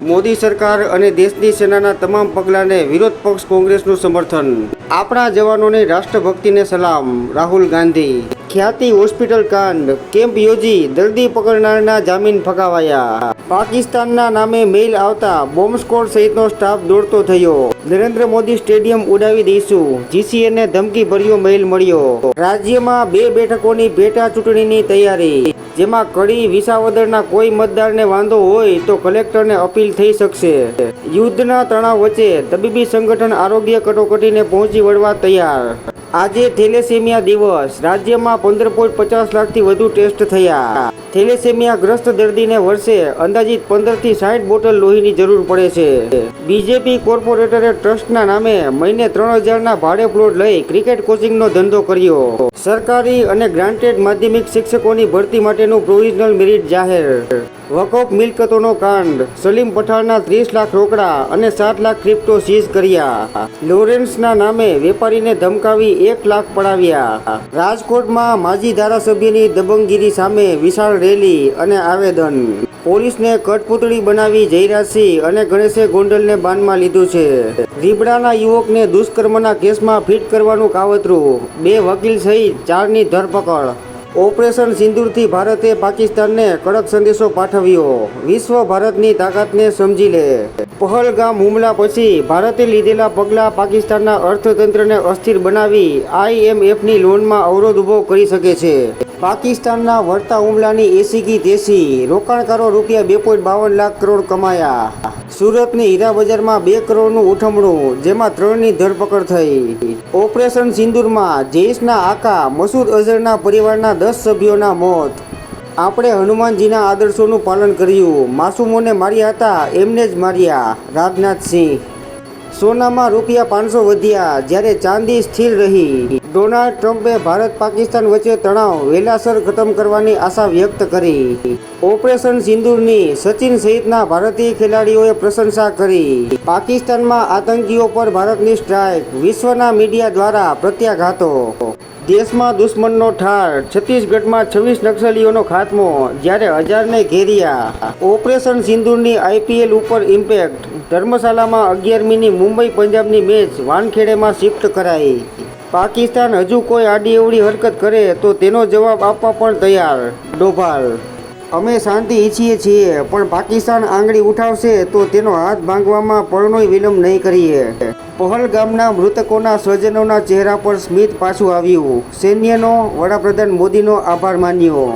મોદી સરકાર અને દેશની સેનાના તમામ પગલાંને વિરોધ પક્ષ કોંગ્રેસનું સમર્થન. આપણા જવાનોની રાષ્ટ્રભક્તિને સલામ, રાહુલ ગાંધી. ખ્યાતિ હોસ્પિટલ કાંડ. કેમ્પ યોજી દર્દી પકડનારના જામીન ફગાવાયા. પાકિસ્તાનના નામે મેઇલ આવતા બોમ્બ સ્કોડ સહિતનો સ્ટાફ દોડતો થયો. નરેન્દ્ર મોદી સ્ટેડિયમ ઉડાવી દઈશું. જીસીએને ધમકી ભર્યો મેઇલ મળ્યો. રાજ્યમાં બે બેઠકોની પેટા ચૂંટણીની તૈયારી. જેમાં કડી વિસાવદરના કોઈ મતદારને વાંધો હોય તો કલેક્ટરને અપીલ થઈ શકશે. યુદ્ધના તણાવ વચ્ચે તબીબી સંગઠન આરોગ્ય કટોકટીને પહોંચી વળવા તૈયાર. આજે થેલેસેમિયા દિવસ. રાજ્યમાં પંદર પોઈન્ટ પચાસ લાખથી વધુ ટેસ્ટ થયા. થેલેસેમિયા ગ્રસ્ત દર્દીને વર્ષે અંદાજિત પંદરથી સાઠ બોટલ લોહીની જરૂર પડે છે. બીજેપી કોર્પોરેટરે ટ્રસ્ટના નામે મહિને ત્રણ હજારના ભાડે પ્લોટ લઈ ક્રિકેટ કોચિંગનો ધંધો કર્યો. સરકારી અને ગ્રાન્ટેડ માધ્યમિક શિક્ષકોની ભરતી માટેનું પ્રોવિઝનલ મેરિટ જાહેર. વકફ મિલકતોનો કાંડ. સલીમ પઠાણના ત્રીસ લાખ રોકડા અને સાત લાખ ક્રિપ્ટો સીઝ કર્યા. લોરેન્સના નામે વેપારીને ધમકાવી એક લાખ પડાવ્યા. રાજકોટમાં માજી ધારાસભ્યની દબંગગીરી સામે વિશાળ રેલી અને આવેદન. પોલીસને કટપુતળી બનાવી જયરાજસિંહ અને ગણેશે ગોંડલને બાનમાં લીધું છે. રીબડાના યુવકને દુષ્કર્મના કેસમાં ફિટ કરવાનું કાવતરું. બે વકીલ સહિત ચારની ધરપકડ. ઓપરેશન સિંદૂરથી ભારતે પાકિસ્તાનને કડક સંદેશો પાઠવ્યો. વિશ્વ ભારતની તાકાતને સમજી લે. પહલગામ હુમલા પછી ભારતે લીધેલા પગલાં પાકિસ્તાનના અર્થતંત્રને અસ્થિર બનાવી આઈએમએફની લોનમાં અવરોધ ઊભો કરી શકે છે. પાકિસ્તાનના વળતા હુમલાની એસીકી દેશી રોકાણકારો રૂપિયા બે પોઈન્ટ બાવન લાખ કરોડ કમાયા. સુરતની હીરા બજારમાં બે કરોડનું ઉઠમણું, જેમાં ત્રણની ધરપકડ થઈ. ઓપરેશન સિંદૂરમાં જૈશના આકા, મસૂદ અઝહરના પરિવારના દસ સભ્યોના મોત. આપણે હનુમાનજીના આદર્શોનું પાલન કર્યું. માસૂમોને માર્યા હતા, એમને જ માર્યા. રાજનાથસિંહ. સોનામાં રૂપિયા પાંચસો વધ્યા, જ્યારે ચાંદી સ્થિર રહી. ડોનાલ્ડ ટ્રમ્પે ભારત પાકિસ્તાન વચ્ચે તણાવ, વેલાસર ખતમ કરવાની આશા વ્યક્ત કરી. ઓપરેશન સિંદૂરની સચિન સહિતના ભારતીય ખેલાડીઓએ પ્રશંસા કરી. પાકિસ્તાનમાં આતંકીઓ પર ભારતની સ્ટ્રાઇક, વિશ્વના મીડિયા દ્વારા પ્રત્યાઘાતો. દેશમાં દુશ્મનનો ઠાર, છત્તીસગઢમાં છવ્વીસ નક્સલીઓનો ખાત્મો, જ્યારે હજારને ઘેર્યા. ઓપરેશન સિંદૂરની આઈપીએલ ઉપર ઇમ્પેક્ટ ધર્મશાલામાં અગિયારમીની મુંબઈ પંજાબની મેચ વાનખેડેમાં શિફ્ટ કરાઈ. પાકિસ્તાન હજુ કોઈ આડી એવડી હરકત કરે તો તેનો જવાબ આપવા પણ તૈયાર, ડોભાલ. અમે શાંતિ ઈચ્છીએ છીએ, પણ પાકિસ્તાન આંગળી ઉઠાવશે તો તેનો હાથ ભાંગવામાં પળનોય વિલંબ નહીં કરીએ. પહલગામના મૃતકોના સ્વજનોના ચહેરા પર સ્મિત પાછું આવ્યું. સૈન્યનો વડાપ્રધાન મોદીનો આભાર માન્યો.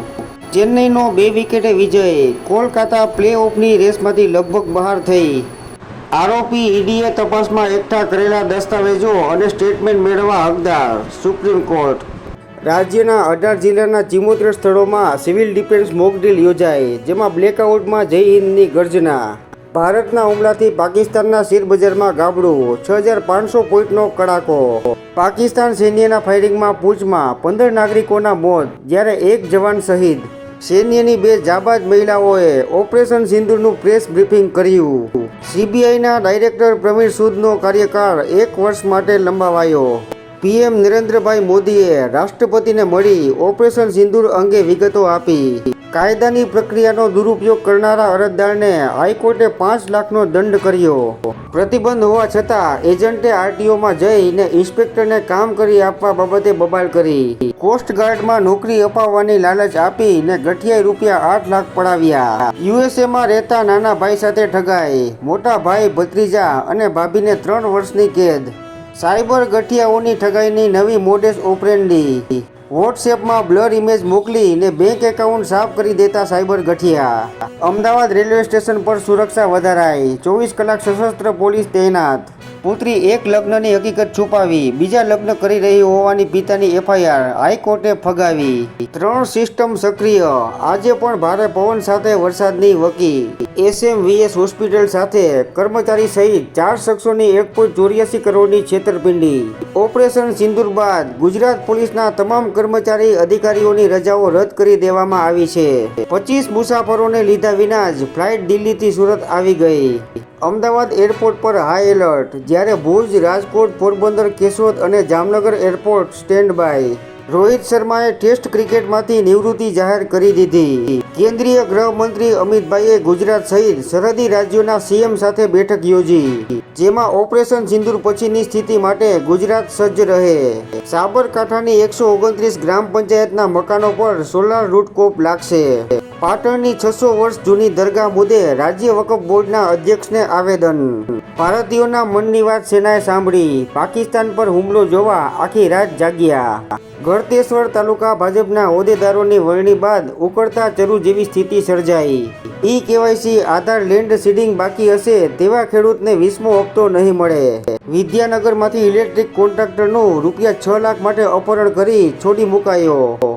ચેન્નઈનો બે વિકેટે વિજય. કોલકાતા પ્લે ઓફની રેસમાંથી લગભગ બહાર થઈ. આરોપી ઈડીએ તપાસમાં એકઠા કરેલા દસ્તાવેજો અને સ્ટેટમેન્ટ મેળવવા હકદાર, સુપ્રીમ કોર્ટ. રાજ્યના અઢાર જિલ્લાના ચિમોતેર સ્થળોમાં સિવિલ ડિફેન્સ મોકડ્રીલ યોજાઈ, જેમાં બ્લેકઆઉટમાં જય હિન્દની ગર્જના. ભારતના હુમલાથી પાકિસ્તાનના શેરબજારમાં ગાબડું, છ હજાર પાંચસો પોઈન્ટનો કડાકો. પાકિસ્તાન સૈન્યના ફાયરિંગમાં પૂંચમાં પંદર નાગરિકોના મોત, જ્યારે એક જવાન શહીદ. સૈન્યની બે જાબાજ મહિલાઓએ ઓપરેશન સિંદૂરનું પ્રેસ બ્રીફિંગ કર્યું. સીબીઆઈના ડાયરેક્ટર પ્રવીણ સૂદનો કાર્યકાળ એક વર્ષ માટે લંબાવાયો. પીએમ નરેન્દ્રભાઈ મોદીએ રાષ્ટ્રપતિને મળી ઓપરેશન સિંદુર અંગે વિગતો આપી. કાયદાની પ્રક્રિયાનો દુરુપયોગ કરનારા અરજદારને હાઈકોર્ટે પાંચ લાખનો દંડ કર્યો. પ્રતિબંધ હોવા છતાં એજન્ટે આરટીઓમાં જઈને ઇન્સ્પેક્ટરને કામ કરી આપવા બાબતે બબાલ કરી. કોસ્ટગાર્ડમાં નોકરી અપાવવાની લાલચ આપીને ગઠિયાઈ રૂપિયા આઠ લાખ પડાવ્યા. યુએસએમાં રહેતા નાના ભાઈ સાથે ઠગાઈ. મોટા ભાઈ ભત્રીજા અને ભાભીને ત્રણ વર્ષની કેદ. સાયબર ગઠિયાઓની ઠગાઈની નવી મોડેસ ઓપરેન્ડી. વોટ્સએપમાં બ્લર ઇમેજ મોકલીને બેંક એકાઉન્ટ સાફ કરી દેતા સાયબર ગઠિયા. અમદાવાદ રેલવે સ્ટેશન પર સુરક્ષા વધારાઈ. ચોવીસ કલાક સશસ્ત્ર પોલીસ તૈનાત. પુત્રી એક લગ્નની હકીકત છુપાવી, બીજા લગ્ન કરી રહી હોવાની પિતાની એફઆઈઆર હાઈકોર્ટે ફગાવી. ત્રણ સિસ્ટમ સક્રિય, આજે પણ ભારે પવન સાથે વરસાદની વકી. એસએમવીએસ હોસ્પિટલ સાથે કર્મચારી સહિત ચાર શખ્સોની એક પોઈન્ટ ચોર્યાસી કરોડની છેતરપિંડી. ઓપરેશન સિંદૂર બાદ ગુજરાત પોલીસના તમામ કર્મચારી અધિકારીઓની રજાઓ રદ કરી દેવામાં આવી છે. પચીસ મુસાફરોને લીધા વિના જ ફ્લાઇટ દિલ્હીથી સુરત આવી ગઈ. અમદાવાદ એરપોર્ટ પર હાઈ એલર્ટ જ્યારે ભુજ રાજકોટ પોરબંદર કેશોદ અને Jamnagar airport stand by Rohit શર્માએ ટેસ્ટ ક્રિકેટમાંથી નિવૃત્તિ જાહેર કરી દીધી. કેન્દ્રીય ગૃહમંત્રી અમિતભાઈએ ગુજરાત સહિત સરહદી રાજ્યોના સીએમ સાથે બેઠક યોજી. જેમાં ઓપરેશન સિંદૂર પછીની સ્થિતિ માટે ગુજરાત સજ્જ રહે. સાબરકાંઠાની એકસો ઓગણત્રીસ ગ્રામ પંચાયતના મકાનો પર સોલાર રૂટકોપ લાગશે. પાટણની છસો વર્ષ જૂની દરગાહ મુદ્દે રાજ્ય વકફ બોર્ડના અધ્યક્ષને આવેદન. ભારતીયોના મનની વાત સેનાએ સાંભળી. પાકિસ્તાન પર હુમલો જોવા આખી રાત જાગ્યા. ગળતેશ્વર તાલુકા ભાજપના હોદ્દેદારોની વરણી બાદ ઉકળતા ચરુ જેવી સ્થિતિ સર્જાઈ. E KYC Aadhaar land seeding બાકી હશે તેવા ખેડૂતને વીસમો હપ્તો નહીં મળે. વિદ્યાનગરમાંથી ઇલેક્ટ્રિક કોન્ટ્રાક્ટરનું રૂપિયા છ લાખ માટે અપહરણ કરી છોડી મુકાયો.